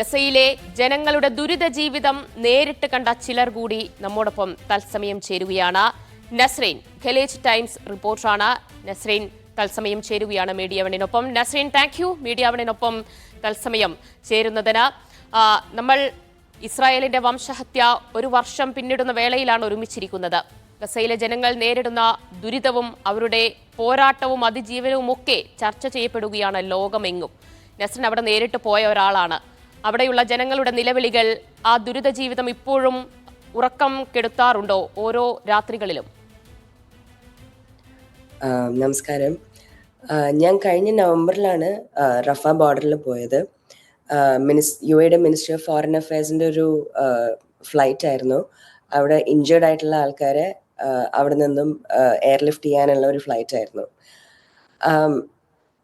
ഗസയിലെ ജനങ്ങളുടെ ദുരിത ജീവിതം നേരിട്ട് കണ്ട ചിലർ കൂടി നമ്മോടൊപ്പം തത്സമയം ചേരുകയാണ്. നസ്രീൻ ഖലേജ് ടൈംസ് റിപ്പോർട്ടറാണ്. നസ്രീൻ തത്സമയം ചേരുകയാണ് മീഡിയ വണിനൊപ്പം നസ്രീൻ താങ്ക് യു മീഡിയ തത്സമയം ചേരുന്നതിന്. നമ്മൾ ഇസ്രായേലിന്റെ വംശഹത്യ ഒരു വർഷം പിന്നിടുന്ന വേളയിലാണ് ഒരുമിച്ചിരിക്കുന്നത്. ഗസയിലെ ജനങ്ങൾ നേരിടുന്ന ദുരിതവും അവരുടെ പോരാട്ടവും അതിജീവനവും ഒക്കെ ചർച്ച ചെയ്യപ്പെടുകയാണ് ലോകമെങ്ങും. നസ്രിൻ അവിടെ നേരിട്ട് പോയ ഒരാളാണ്. അവിടെയുള്ള ജനങ്ങളുടെ നിലവിളികൾ ആ ദുരിത ജീവിതം ഇപ്പോഴും ഉറക്കം കെടുത്താറുണ്ടോ ഓരോ രാത്രികളിലും? നമസ്കാരം. ഞാൻ കഴിഞ്ഞ നവംബറിലാണ് റഫ ബോർഡറിൽ പോയത്. മിനിസ് യു എയുടെ മിനിസ്ട്രി ഓഫ് ഫോറിൻ അഫയേഴ്സിന്റെ ഒരു ഫ്ലൈറ്റ് ആയിരുന്നു. അവിടെ ഇഞ്ചേർഡ് ആയിട്ടുള്ള ആൾക്കാരെ അവിടെ നിന്നും എയർലിഫ്റ്റ് ചെയ്യാനുള്ള ഒരു ഫ്ലൈറ്റ് ആയിരുന്നു.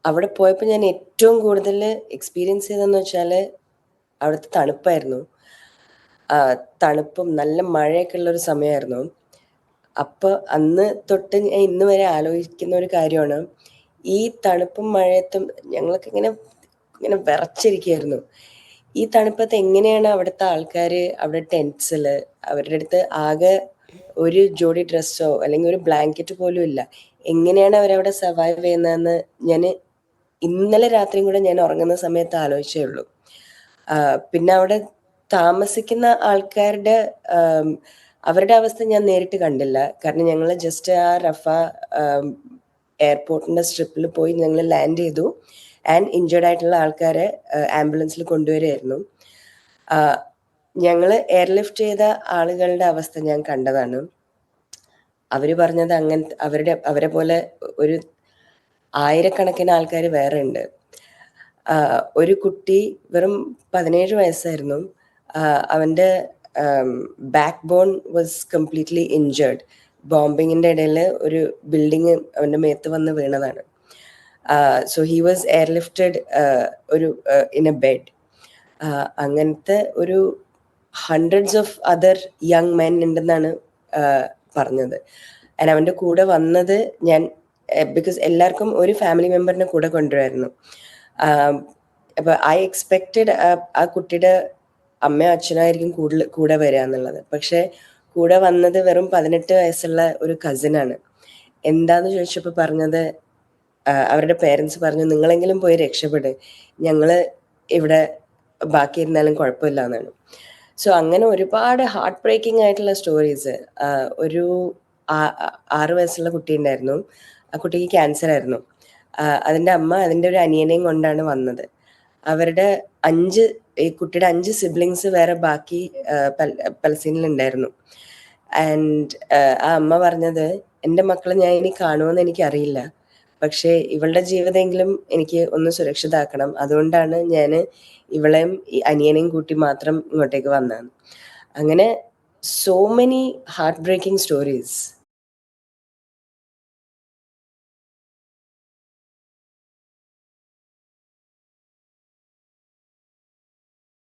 അവിടെ പോയപ്പോൾ ഞാൻ ഏറ്റവും കൂടുതൽ എക്സ്പീരിയൻസ് ചെയ്തതെന്ന് വെച്ചാൽ അവിടുത്തെ തണുപ്പായിരുന്നു. തണുപ്പും നല്ല മഴയൊക്കെ ഉള്ള ഒരു സമയമായിരുന്നു. അപ്പൊ അന്ന് തൊട്ട് ഞാൻ ഇന്ന് വരെ ആലോചിക്കുന്ന ഒരു കാര്യമാണ്. ഈ തണുപ്പും മഴയത്തും ഞങ്ങളൊക്കെ ഇങ്ങനെ ഇങ്ങനെ വിറച്ചിരിക്കുകയായിരുന്നു ഈ തണുപ്പത്ത് എങ്ങനെയാണ് അവിടുത്തെ ആൾക്കാർ അവിടെ ടെൻസിൽ അവരുടെ അടുത്ത് ആകെ ഒരു ജോഡി ഡ്രസ്സോ അല്ലെങ്കിൽ ഒരു ബ്ലാങ്കറ്റ് പോലും ഇല്ല. എങ്ങനെയാണ് അവരവിടെ സർവൈവ് ചെയ്യുന്നതെന്ന് ഞാൻ ഇന്നലെ രാത്രിയും കൂടെ ഞാൻ ഉറങ്ങുന്ന സമയത്ത് ആലോചിച്ചേ ഉള്ളൂ. പിന്നെ അവിടെ താമസിക്കുന്ന ആൾക്കാരുടെ അവരുടെ അവസ്ഥ ഞാൻ നേരിട്ട് കണ്ടില്ല. കാരണം ഞങ്ങൾ ജസ്റ്റ് ആ റഫ എയർപോർട്ടിന്റെ സ്ട്രിപ്പിൽ പോയി ഞങ്ങൾ ലാൻഡ് ചെയ്തു. ആൻഡ് ഇഞ്ചേർഡ് ആയിട്ടുള്ള ആൾക്കാരെ ആംബുലൻസിൽ കൊണ്ടുവരുമായിരുന്നു ഞങ്ങൾ എയർലിഫ്റ്റ് ചെയ്ത ആളുകളുടെ അവസ്ഥ ഞാൻ കണ്ടതാണ്. അവർ പറഞ്ഞത് അങ്ങനത്തെ അവരുടെ അവരെ പോലെ ഒരു ആയിരക്കണക്കിന് ആൾക്കാർ വേറെ ഉണ്ട്. ഒരു കുട്ടി വെറും പതിനേഴ് വയസ്സായിരുന്നു. അവന്റെ back bone was completely injured ബോംബിങ്ങിന്റെ ഇടയിൽ ഒരു ബിൽഡിങ് അവന്റെ മേത്ത് വന്ന് വീണതാണ്. സോ ഹി വാസ് എയർലിഫ്റ്റഡ് ഒരു ഇൻ എ ബെഡ് അങ്ങനത്തെ ഒരു hundreds of other young men ഉണ്ടെന്നാണ് പറഞ്ഞത്. ആൻഡ് അവന്റെ കൂടെ വന്നത് ഞാൻ ബിക്കോസ് എല്ലാവർക്കും ഒരു ഫാമിലി മെമ്പറിനെ കൂടെ കൊണ്ടുവരുമായിരുന്നു. അപ്പൊ ഐ എക്സ്പെക്റ്റഡ് ആ കുട്ടിയുടെ അമ്മയോ അച്ഛനായിരിക്കും കൂടുതൽ കൂടെ വരിക എന്നുള്ളത്. പക്ഷെ കൂടെ വന്നത് വെറും പതിനെട്ട് വയസ്സുള്ള ഒരു കസിനാണ് എന്താന്ന് ചോദിച്ചപ്പോൾ പറഞ്ഞത് അവരുടെ പേരൻസ് പറഞ്ഞു നിങ്ങളെങ്കിലും പോയി രക്ഷപ്പെട്. ഞങ്ങൾ ഇവിടെ ബാക്കി ഇരുന്നാലും കുഴപ്പമില്ല എന്നാണ്. സോ അങ്ങനെ ഒരുപാട് ഹാർട്ട് ബ്രേക്കിംഗ് ആയിട്ടുള്ള സ്റ്റോറീസ് ഒരു ആറ് വയസ്സുള്ള കുട്ടി ഉണ്ടായിരുന്നു. ആ കുട്ടിക്ക് ക്യാൻസർ ആയിരുന്നു. ആ, അതിന്റെ അമ്മ അതിന്റെ ഒരു അനിയനെയും കൊണ്ടാണ് വന്നത്. അവരുടെ അഞ്ച് ഈ കുട്ടിയുടെ അഞ്ച് സിബ്ലിങ്സ് വേറെ ബാക്കി ആ, ഉണ്ടായിരുന്നു ആൻഡ് ആ അമ്മ പറഞ്ഞത് എന്റെ മക്കളെ ഞാൻ ഇനി കാണുമെന്ന് എനിക്കറിയില്ല. പക്ഷേ ഇവളുടെ ജീവിതമെങ്കിലും എനിക്ക് ഒന്ന് സുരക്ഷിതാക്കണം. അതുകൊണ്ടാണ് ഞാൻ ഇവളെയും ഈ അനിയനെയും കൂട്ടി മാത്രം ഇങ്ങോട്ടേക്ക് വന്നത്. അങ്ങനെ so many heartbreaking stories